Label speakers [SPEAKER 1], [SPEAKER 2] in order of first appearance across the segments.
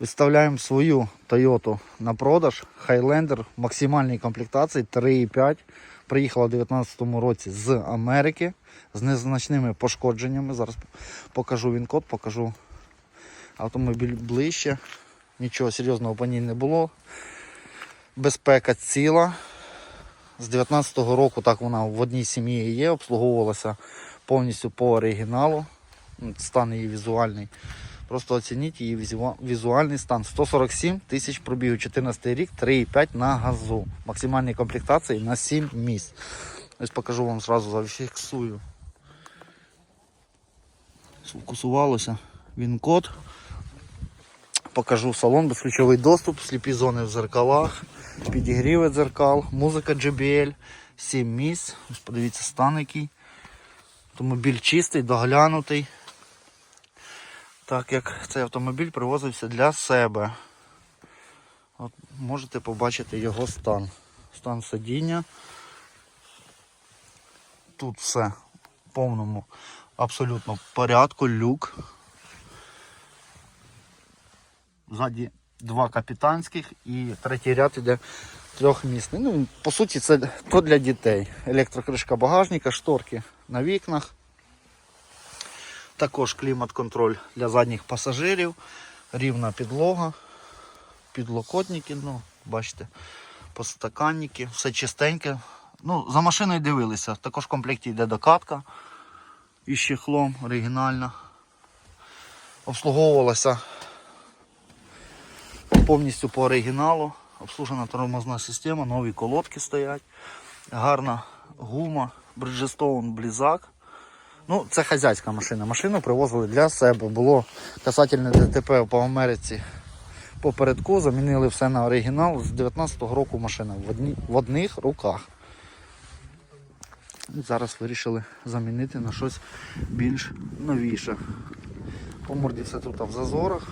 [SPEAKER 1] Виставляємо свою Toyota на продаж. Highlander в максимальній комплектації 3,5. Приїхала в 2019 році з Америки з незначними пошкодженнями. Зараз покажу він код, покажу автомобіль ближче. Нічого серйозного по ній не було. Безпека ціла. З 19-го року так вона в одній сім'ї є, обслуговувалася повністю по оригіналу. Стан її візуальний. Просто оцініть її візуальний стан. 147 тисяч пробігів, 14 рік, 3,5 на газу. Максимальні комплектації на 7 місць. Ось покажу вам зразу зафіксую. Сфокусувалося. Він код. Покажу салон, безключовий доступ, сліпі зони в зеркалах, підігріви дзеркал, музика JBL, 7 місць. Ось подивіться стан який. Автомобіль чистий, доглянутий. Так як цей автомобіль привозився для себе. От можете побачити його стан. Стан сидіння. Тут все в повному абсолютно порядку, люк. Ззаді два капітанських і третій ряд іде трьохмісний. Ну, по суті, це то для дітей. Електрокришка багажника, шторки на вікнах. Також клімат-контроль для задніх пасажирів, рівна підлога, підлокотники, ну, бачите, постаканники, все чистеньке. Ну, за машиною дивилися. Також в комплекті йде докатка із чехлом, оригінальна. Обслуговувалася повністю по оригіналу. Обслужена тормозна система, нові колодки стоять, гарна гума, Bridgestone Блізак. Ну, це хазяйська машина. Машину привозили для себе. Було касательне ДТП по Америці попередку, замінили все на оригінал. З 19-го року машина в, одні, в одних руках. Зараз вирішили замінити на щось більш новіше. По морді все тут в зазорах.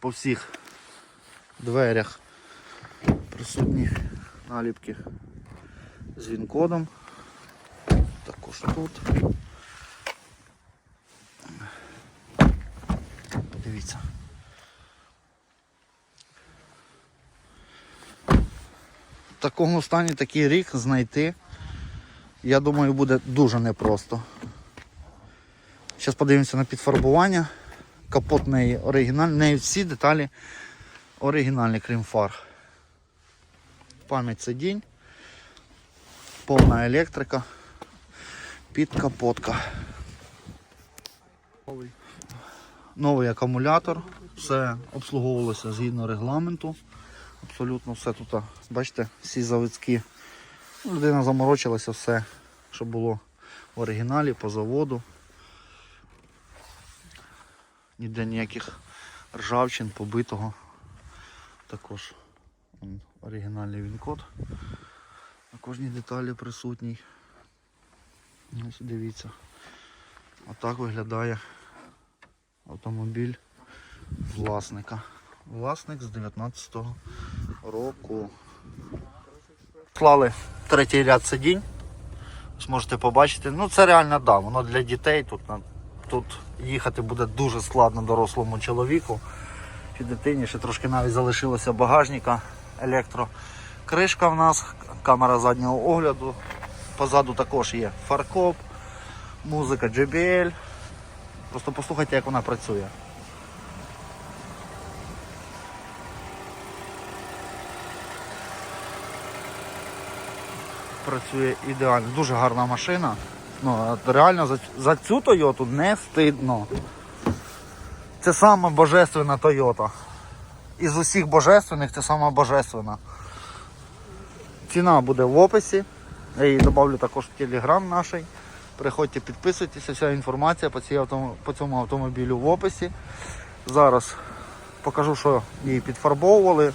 [SPEAKER 1] По всіх дверях присутні наліпки з він-кодом. Також тут. Подивіться. В такому стані такий рік знайти, я думаю, буде дуже непросто. Зараз подивимося на підфарбування. Капот неї оригінальний, в неї всі деталі оригінальні, крім фар. Пам'ять сидінь, повна електрика, підкапотка. Новий акумулятор, все обслуговувалося згідно регламенту. Абсолютно все тут, бачите, всі заводські. Людина заморочилася все, що було в оригіналі, по заводу. Ніде ніяких ржавчин, побитого. Також оригінальний він-код. На кожній деталі присутній. Ось дивіться. Отак виглядає автомобіль власника. Власник з 19-го року. Клали третій ряд сидінь. Ось можете побачити. Ну це реально да, воно для дітей. Тут, тут їхати буде дуже складно дорослому чоловіку. Чи дитині ще трошки навіть залишилося багажника електро. Кришка в нас, камера заднього огляду. Позаду також є фаркоп, музика JBL. Просто послухайте, як вона працює. Працює ідеально, дуже гарна машина. Ну, реально за, за цю Тойоту не стидно. Це сама божественна Тойота. Із усіх божественних це сама божественна. Ціна буде в описі. Я її додавлю також в телеграм наш. Приходьте, підписуйтесь, вся інформація по, цій по цьому автомобілю в описі. Зараз покажу, що її підфарбовували.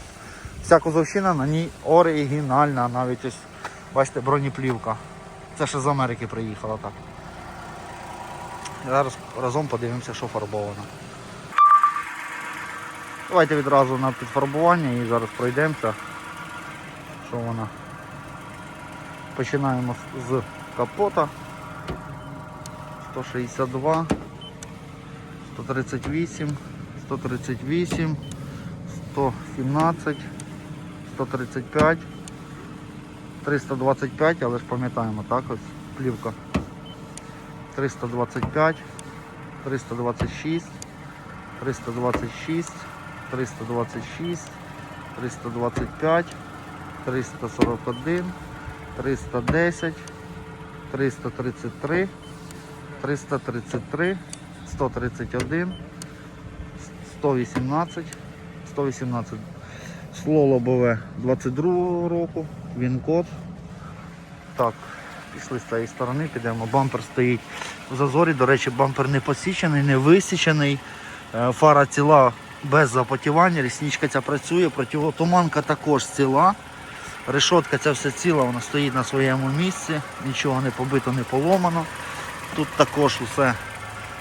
[SPEAKER 1] Вся кузовщина на ній оригінальна, навіть ось, бачите, бронеплівка. Це ще з Америки приїхала так. Зараз разом подивимося, що фарбовано. Давайте відразу на підфарбування і зараз пройдемося. Що вона? Починаємо з- капота. 162, 138, 138, 117, 135, 325, але ж пам'ятаємо, так ось плівка. 325, 326, 326, 326, 325, 341, 310, 333, 333, 131, 118, 118. Скло лобове 22 року, він код. Так, пішли з цієї сторони, підемо. Бампер стоїть в зазорі. До речі, бампер не посічений, не висічений. Е, Фара ціла без запотівання, рісничка ця працює, противотуманка також ціла. Решотка ця все ціла, вона стоїть на своєму місці, нічого не побито, не поломано. Тут також усе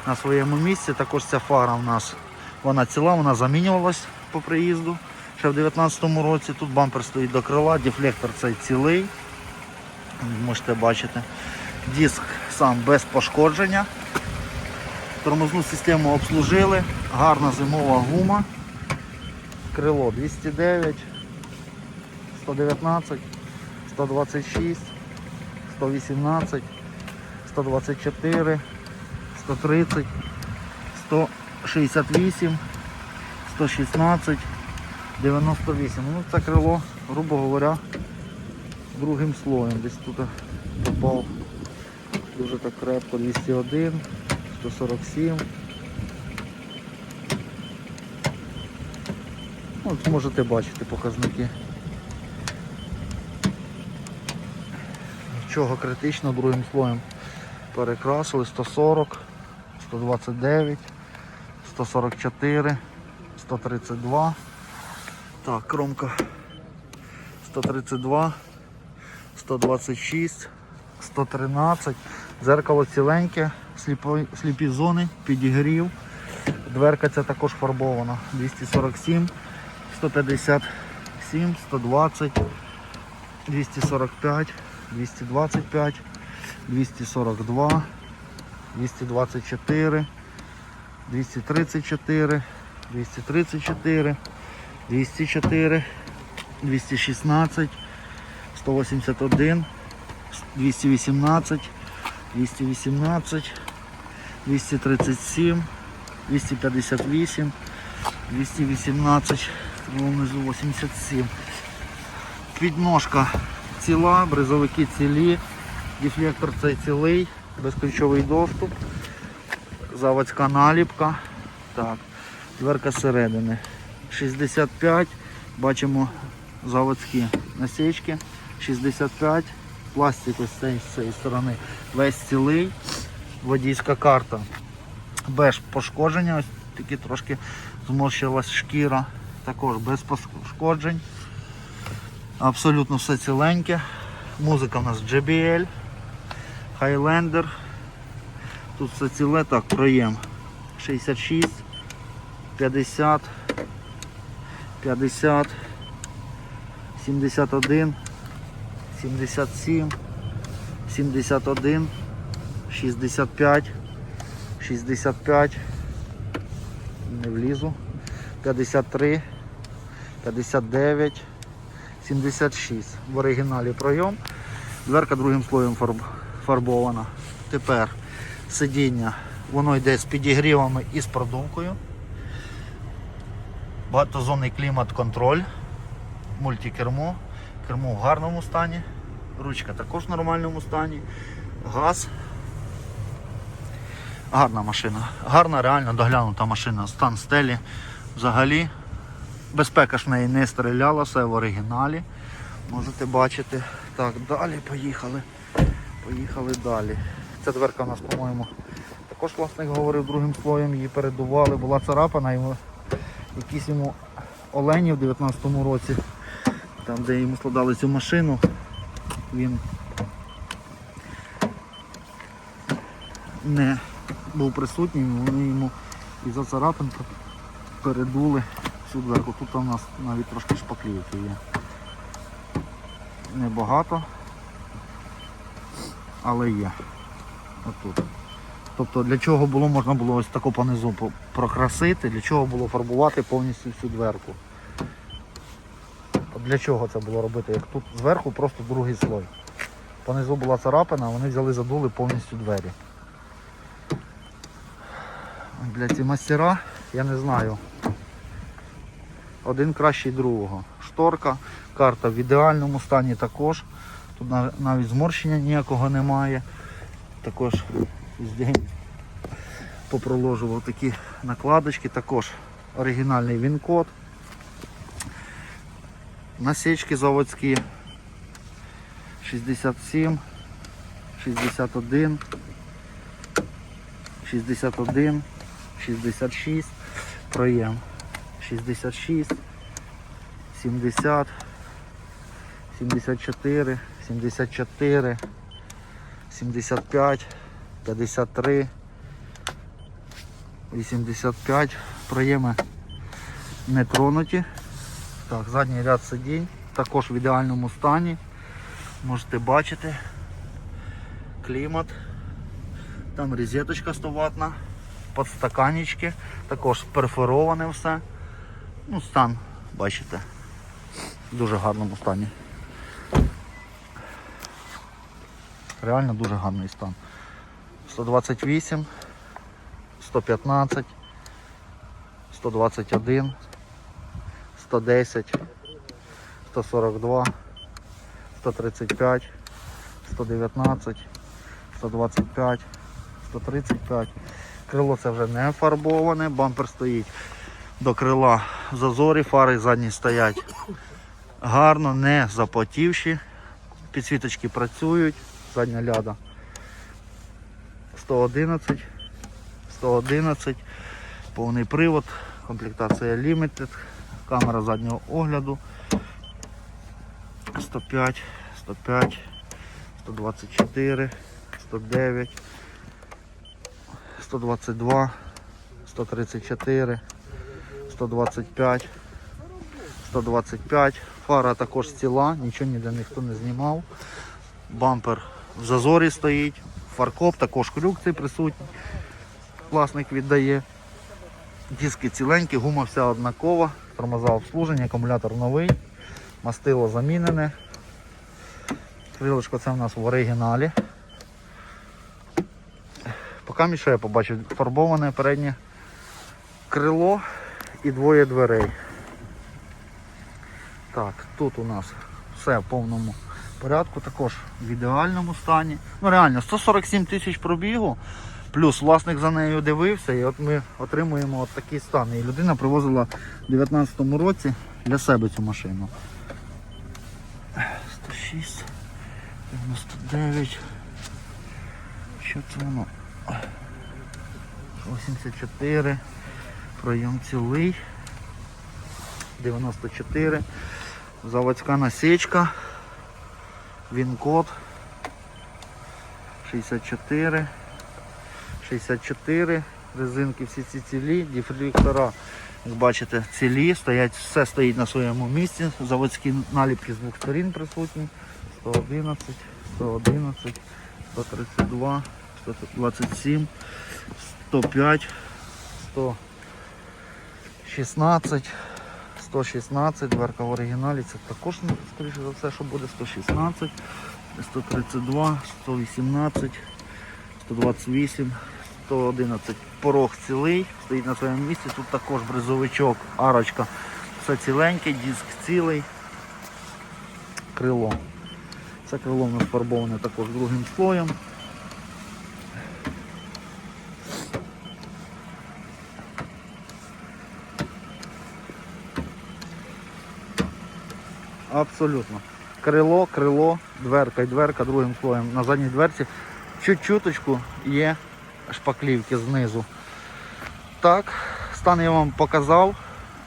[SPEAKER 1] на своєму місці. Також ця фара в нас вона ціла, вона замінювалась по приїзду ще в 2019 році. Тут бампер стоїть до крила, дефлектор цей цілий. Можете бачити. Диск сам без пошкодження. Тормозну систему обслужили, гарна зимова гума. Крило 209, 119, 126, 118, 124, 130, 168, 116, 98. Ну це крило, грубо говоря, другим слоєм. Десь тут попав дуже так крепко 201, 147. От можете бачити показники. Нічого критичного другим слоєм перекрасили 140, 129, 144, 132. Так, кромка 132, 126, 113. Дзеркало ціленьке, сліпо- сліпі зони, підігрів. Дверка ця також фарбована. 247, 157, 120, 245, 225, 242, 224, 234, 234, 204, 216, 181, 218, 218, 237, 258, 218, внизу 87. Підножка ціла, бризовики цілі, дефлектор цей цілий, безключовий доступ, заводська наліпка. Так, дверка зсередини. 65, бачимо заводські насічки. 65, пластик ось цієї- з цієї сторони, весь цілий, водійська карта. Без пошкодження, ось таки трошки зморщилась шкіра, також без пошкоджень. Абсолютно все ціленьке. Музика у нас JBL, Highlander. Тут все ціле, так, проєм 66, 50, 50, 71, 77, 71, 65, 65, не влізу, 53, 59, 76. В оригіналі пройом. Дверка другим слоєм фарбована. Тепер сидіння, воно йде з підігрівами і з продумкою. Багатозонний клімат-контроль, мультикермо, кермо в гарному стані, ручка також в нормальному стані, газ. Гарна машина, гарна, реально доглянута машина, стан стелі. Взагалі, безпека ж в неї не стріляла, все в оригіналі. Можете бачити. Так, далі поїхали. Поїхали далі. Ця дверка у нас, по-моєму, також власник говорив другим слоєм, її передували, була царапана, йому якісь йому олені в 19-му році, там де йому складали цю машину, він не був присутній, вони йому із за царапин передули всю дверку. Тут у нас навіть трошки шпаклівки є. Небагато, але є. Отут. Тобто для чого було, можна було ось тако понизу прокрасити, для чого було фарбувати повністю всю дверку. Для чого це було робити? Як тут зверху просто другий слой. Понизу була царапина, вони взяли, задули повністю двері. Для ці мастера, я не знаю. Один кращий другого. Шторка, карта в ідеальному стані також. Тут навіть зморщення ніякого немає. Також попроложував такі накладочки, також оригінальний він-код. Насічки заводські 67, 61, 61, 66, проєм 66, 70, 74, 74, 75, 53, 85. Проєми не тронуті. Так, задній ряд сидінь також в ідеальному стані. Можете бачити. Клімат. Там розеточка 100 ватна, подстаканнички, також перфороване все. Ну, стан, бачите, в дуже гарному стані. Реально дуже гарний стан. 128, 115, 121, 110, 142, 135, 119, 125, 135. Крило це вже не фарбоване, бампер стоїть до крила в зазорі, фари задні стоять. Гарно, не запотівші. Підсвіточки працюють, задня ляда. 111, 111, повний привод, комплектація Limited, камера заднього огляду. 105, 105, 124, 109, 122, 134, 125, 125. Фара також ціла, нічого ніде ніхто не знімав. Бампер в зазорі стоїть, фаркоп, також крюк цей присутній. Власник віддає. Диски ціленькі, гума вся однакова, тормоза обслужені, акумулятор новий, мастило замінене. Крилишко це в нас в оригіналі. Поки що я побачив фарбоване переднє крило і двоє дверей. Так, тут у нас все в повному порядку, також в ідеальному стані. Ну реально, 147 тисяч пробігу, плюс власник за нею дивився, і от ми отримуємо от такий стан. І людина привозила в 2019 році для себе цю машину. 106, 99. Що це воно? 84. Пройом цілий. 94. Заводська насічка. Він-код. 64. 64. Резинки всі ці цілі, дифліктора, як бачите, цілі, стоять, все стоїть на своєму місці. Заводські наліпки з двох сторін присутні. 111, 111, 132, 127, 105, 116, 116, дверка в оригіналі, це також, ну, скоріше за все, що буде 116, 132, 118, 128, 111. Порог цілий, стоїть на своєму місці. Тут також бризовичок, арочка, все ціленьке, диск цілий, крило. Це крило в нас фарбоване також другим слоєм. Абсолютно. Крило, крило, дверка і дверка другим слоєм. На задній дверці чуть-чуточку є шпаклівки знизу. Так, стан я вам показав.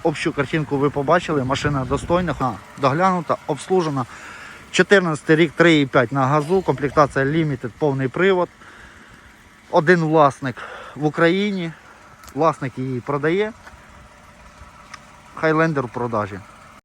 [SPEAKER 1] Общу картинку ви побачили. Машина достойна, доглянута, обслужена. 14 рік 3,5 на газу, комплектація Limited, повний привод. Один власник в Україні. Власник її продає. Хайлендер в продажі.